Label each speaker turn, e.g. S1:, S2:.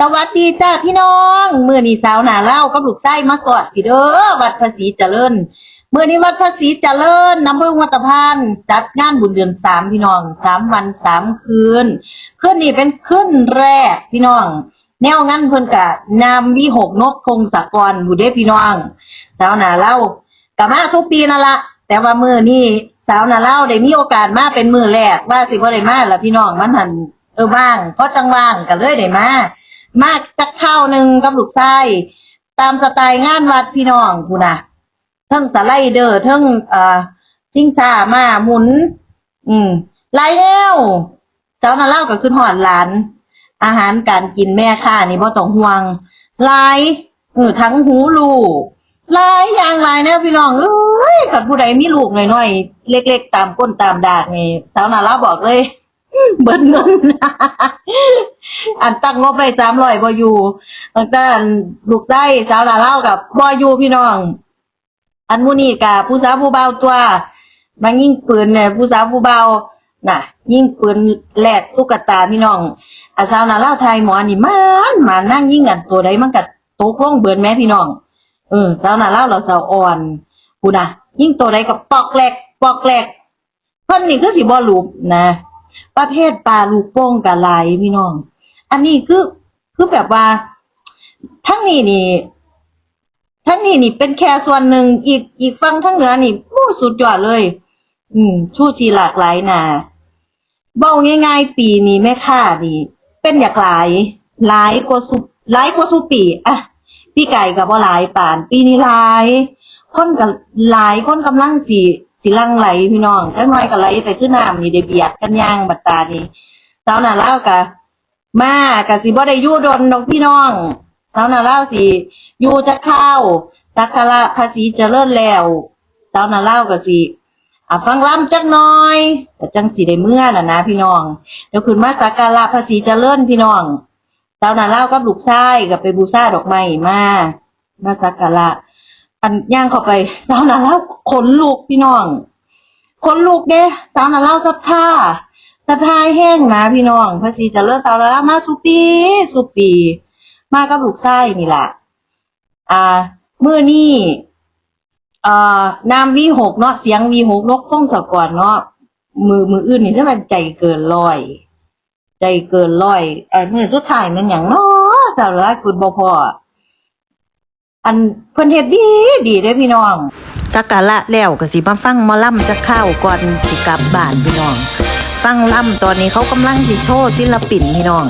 S1: สวัสดีจ้าพี่น้องเมื่อนี้สาวหนาเล่าก็ลูกไส้มากอดพี่เด้อวัดภาษีเจริญเมื่อนี้วัดภาษีเจริญน้ำเพิ่งวัตพานจัดงานบุญเดือนสามพี่น้องสามวันสามคืนคืนนี้เป็นคืนแรกพี่น้อง แนวงั้นเพิ่นกะนำวิหกนกพงศกรบุเด้พี่น้องสาวหนาเล่ากะมาทุกปีนั่นละแต่ว่ามือนี้สาวหนาเล่าได้มีโอกาสมาเป็นมือแรกว่าสิว่าได้มาละพี่น้องมันหันเออบ้างเพราะจังว่างก็เลยได้มา มากจักข้าวหนึ่งกับลูกไส้ตามสไตล์งานวัดพี่น้องกูนะทั้งสไลเดอร์ทั้งเอ่อชิงชามาหมุน อืมไล่แล้วเจ้านาเล่าก็ขึ้นหอดหลาน อาหารการกินแม่ค่านี่บ่ต้องห่วงลายเออทั้งหูลูกลายอย่างลายเนี่ยพี่น้องเอ้ยกับผู้ใดมีลูกน้อยๆเล็ก ๆ ตามก้นตามดากนี่สาวนาเล่าบอกเลย เบิดเงิน อันตั้งงบไปสามร้อยบอยู่ตั้งแต่ลูกได้สาวลาเล่ากับบอยู่พี่น้อง อันมูนี่กับผู้สาวผู้เบาตัวมายิ่งปืนเนี่ยผู้สาวผู้เบาน่ะ ยิ่งปืนแหลกตุ๊กตาพี่น้องอาสาวนาเล่าไทยหมอนี่มันมานั่งยิ่งกันตัวใดมันกัดตกลงเบินแม่พี่น้องเออสาวนาเล่าเราสาวอ่อนกูนะยิ่งตัวใดกับปอกแหลกปอกแหลกเพิ่นนี่คือสิบ่ลูบนะประเภทปลาลูกโป่งกะหลายพี่น้อง อันนี้คือคือแบบว่า ทั้งนี้นี่ ทั้งนี้นี่เป็นแค่ส่วนหนึ่งอีกอีกฝั่งทั้งเหนือนี่โอ้สุดยอดเลย อืมชูชีหลากหลายนาเบาง่ายๆปีนี้แม่ค่านี่เป็นอยากหลายหลายกว่าสุหลายกว่าสุปีอะพี่ไก่กับว่าหลายป่าน ปีนี้หลายคนกับหลายคนกำลังสิสิลังไหลพี่น้องจังน้อยก็ไหลไปขึ้นน้ำนี่ได้เบียดกันย่างบัดตานี่สาวน่ะเล่ากะ มากะสิบ่ได้อยู่ดนดอกพี่น้องสาวนาเล่าสิอยู่จะเข้าสักการะภาษีเจริญแล้วสาวนาเล่ากะสิอะฟังล้ำจักหน้อยแต่จังสิได้เมื่อน่ะนะพี่น้องเดี๋ยวขึ้นมาสักการะภาษีเจริญพี่น้องสาวนาเล่ากับลูกชายกับไปบูชาดอกไม้มามาสักการะอันย่างเข้าไปสาวนาเล่าขนลูกพี่น้องขนลูกเด้สาวนาเล่าสักท่า สะพายแห้งนะพี่น้องภาษีจะเลิศตาแล้วมาสุปีสุปี มากับลูกไส้นี่แหละอ่าเมื่อนี่อ่านามวีหกเนาะเสียงวีหกนกพ้องสะก่อนเนาะมือมืออื่นนี่ถ้ามันใจเกินร้อย ใจเกินร้อยไอ้มือสุดท้ายมันอย่างเนาะสารพัดคุณบ่พออันเพิ่นเฮ็ดดีดีเด้พี่น้อง
S2: สักการะแล้วก็สิมาฟังมอล่ำจะเข้าก่อนสิกลับบ้านพี่น้อง ฟังล่ำตอนนี้เขากำลังสิโชว์ศิลปินพี่น้อง